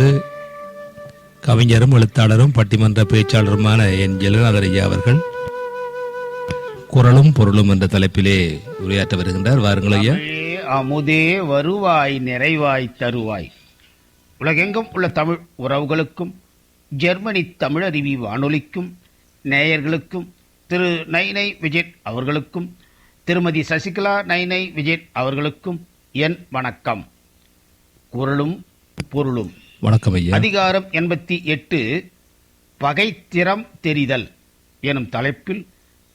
வந்து கவிஞரும் எழுத்தாளரும் பட்டிமன்ற பேச்சாளருமான என் ஜெகநாதர் ஐயா அவர்கள் குரலும் பொருளும் என்ற தலைப்பிலே உரையாற்ற வருகின்றார். வாருங்கள் ஐயா. அமுதே வருவாய் நிறைவாய் தருவாய். உலகெங்கும் உள்ள தமிழ் உறவுகளுக்கும் ஜெர்மனி தமிழருவி வானொலிக்கும் நேயர்களுக்கும் திரு நைனை விஜய் அவர்களுக்கும் திருமதி சசிகலா நைனை விஜய் அவர்களுக்கும் என் வணக்கம். குரலும் பொருளும். வணக்கம் ஐயா. அதிகாரம் எண்பத்தி எட்டு பகைத்திறம் தெரிதல் எனும் தலைப்பில்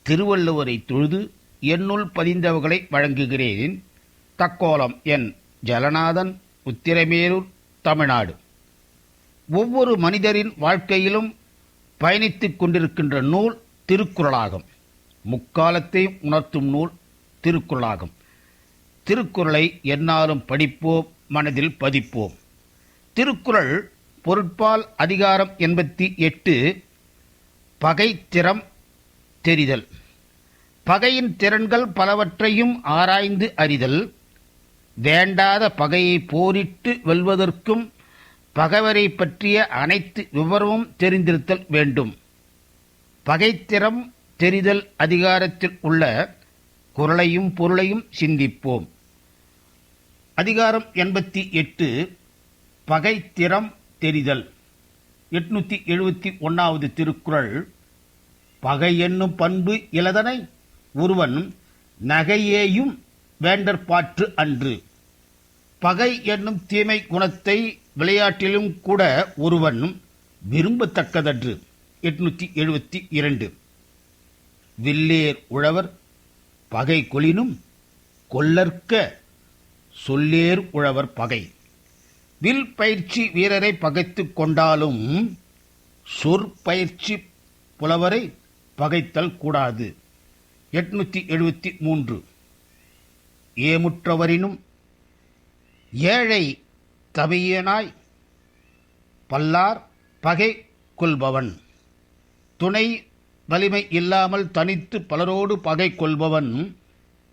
திருவள்ளுவரை தொழுது என்னுள் பதிந்தவர்களை வழங்குகிறேன். தக்கோலம் என் ஜலநாதன் உத்திரமேரூர் தமிழ்நாடு. ஒவ்வொரு மனிதரின் வாழ்க்கையிலும் பயணித்துக் கொண்டிருக்கின்ற நூல் திருக்குறளாகும். முக்காலத்தை உணர்த்தும் நூல் திருக்குறளாகும். திருக்குறளை எந்நாளும் படிப்போம் மனதில் பதிப்போம். திருக்குறள் பொருட்பால் அதிகாரம் எண்பத்தி எட்டு பகை திறம் தெரிதல். பகையின் திறன்கள் பலவற்றையும் ஆராய்ந்து அறிதல். வேண்டாத பகையை போரிட்டு வெல்வதற்கும் பகைவரை பற்றிய அனைத்து விவரமும் தெரிந்திருத்தல் வேண்டும். பகைத்திறம் தெரிதல் அதிகாரத்தில் உள்ள குரலையும் பொருளையும் சிந்திப்போம். அதிகாரம் எண்பத்தி எட்டு பகைத்திறம் தெரிதல். எட்நூத்தி எழுபத்தி ஒன்றாவது திருக்குறள் பகை என்னும் பண்பு இலதனை ஒருவன் நகையேயும் வேண்டற்பாற்று அன்று. பகை என்னும் தீமை குணத்தை விளையாட்டிலும் கூட ஒருவன் விரும்பத்தக்கதன்று. எட்நூத்தி எழுபத்தி இரண்டு. வில்லேர் உழவர் பகை கொளினும் கொல்லற்க சொல்லேர் உழவர் பகை. வில் பயிற்சி வீரரை பகைத்து கொண்டாலும் சொற்பயிற்சி புலவரை பகைத்தல் கூடாது. எட்நூற்றி எழுபத்தி மூன்று. ஏமுற்றவரினும் ஏழை தவியனாய் பல்லார் பகை கொள்பவன். துணை வலிமை இல்லாமல் தனித்து பலரோடு பகை கொள்பவன்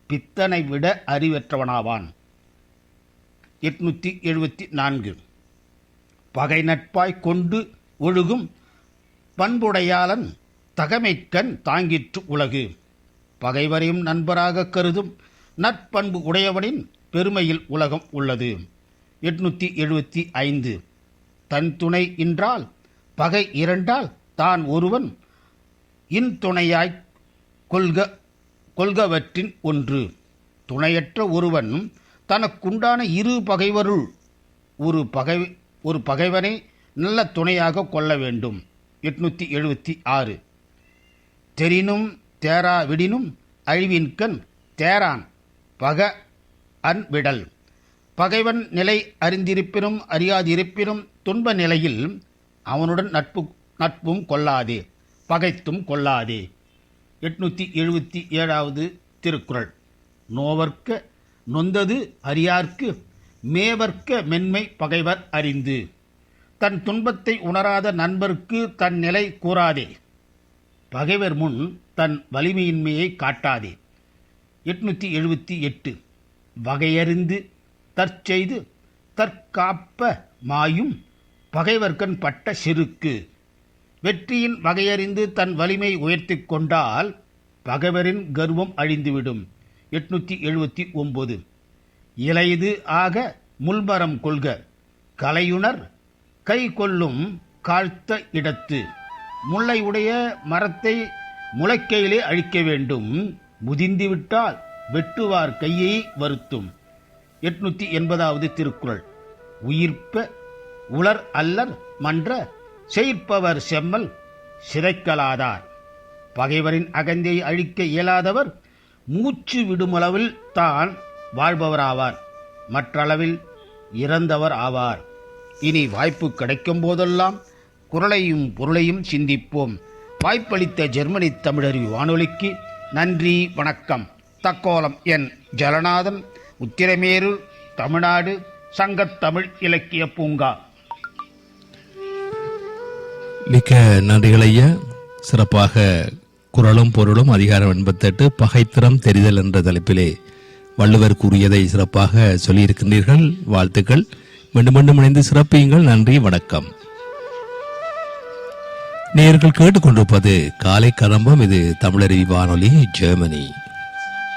பித்தனை விட அறிவற்றவனாவான். எட்நூத்தி எழுபத்தி நான்கு. பகை நட்பாய் கொண்டு ஒழுகும் பண்புடையாளன் தகமைக்கண் தாங்கிற்று உலகு. பகைவரையும் நண்பராக கருதும் நற்பண்பு உடையவனின் பெருமையில் உலகம் உள்ளது. எட்நூற்றி எழுபத்தி ஐந்து. தன் துணை என்றால் பகை இரண்டால் தான் ஒருவன் இன்துணையாய் கொள்க கொள்கவற்றின் ஒன்று. துணையற்ற ஒருவன் தனக்குண்டான இரு பகைவருள் ஒரு பகை ஒரு பகைவனை நல்ல துணையாக கொள்ள வேண்டும். எட்நூற்றி எழுபத்தி ஆறு. தெரினும் தேரா விடினும் அழிவின்கண் தேரான் பக அன் விடல். பகைவன் நிலை அறிந்திருப்பினும் அறியாதிருப்பினும் துன்ப நிலையில் அவனுடன் நட்பு நட்பும் கொள்ளாதே பகைத்தும் கொள்ளாதே. எட்நூற்றி எழுபத்தி ஏழாவது திருக்குறள். நோவர்க்க நொந்தது அறியார்க்கு மேவர்க்க மென்மை பகைவர் அறிந்து. தன் துன்பத்தை உணராத நண்பருக்கு தன் நிலை கூறாதே. பகைவர் முன் தன் வலிமையின்மையை காட்டாதே. எட்நூத்தி எழுபத்தி எட்டு. வகையறிந்து தற்செய்து தற்காப்ப மாயும் பகைவர்கண் பட்ட செருக்கு வெற்றியின் வகையறிந்து தன் வலிமை உயர்த்திக் கொண்டால் பகைவரின் கர்வம் அழிந்துவிடும். எட்நூத்தி எழுபத்தி ஒம்பது இலைது ஆக முள்மரம் கொள்க. கலையுணர் கை கொள்ளும் காழ்த்த இடத்து. முல்லை உடைய மரத்தை முளைக்கையிலே அழிக்க வேண்டும். முதிந்துவிட்டால் வெட்டுவார் கையை வருத்தும். எட்நூத்தி எண்பதாவது திருக்குறள். உயிர்ப்ப உலர் அல்லர் மன்ற செய்ப்பவர் செம்மல் சிதைக்கலாதார். பகைவரின் அகந்தையை அழிக்க இயலாதவர் மூச்சு விடுமளவில் தான் வாழ்பவராவார். மற்றளவில் இறந்தவர் ஆவார். இனி வாய்ப்பு கிடைக்கும் போதெல்லாம் குரலையும் பொருளையும் சிந்திப்போம். வாய்ப்பளித்த ஜெர்மனி தமிழறி வானொலிக்கு நன்றி வணக்கம். தக்கோலம் என் ஜலநாதன் உத்திரமேரூர் தமிழ்நாடு சங்கத்தமிழ் இலக்கிய பூங்கா. மிக்க நன்றிகள் ஐயா. சிறப்பாக குரலும் பொருளும் அதிகாரம் எண்பத்தெட்டு பகைத்திறம் தெரிதல் என்ற தலைப்பிலே வள்ளுவர் கூறியதை சிறப்பாக சொல்லியிருக்கின்றீர்கள். வாழ்த்துக்கள். மீண்டும் மீண்டும் இணைந்து சிறப்பியுங்கள். நன்றி வணக்கம். நேர்கள் கேட்டுக்கொண்டிருப்பது காலை கலம்பம் இது தமிழருவி வானொலி ஜெர்மனி.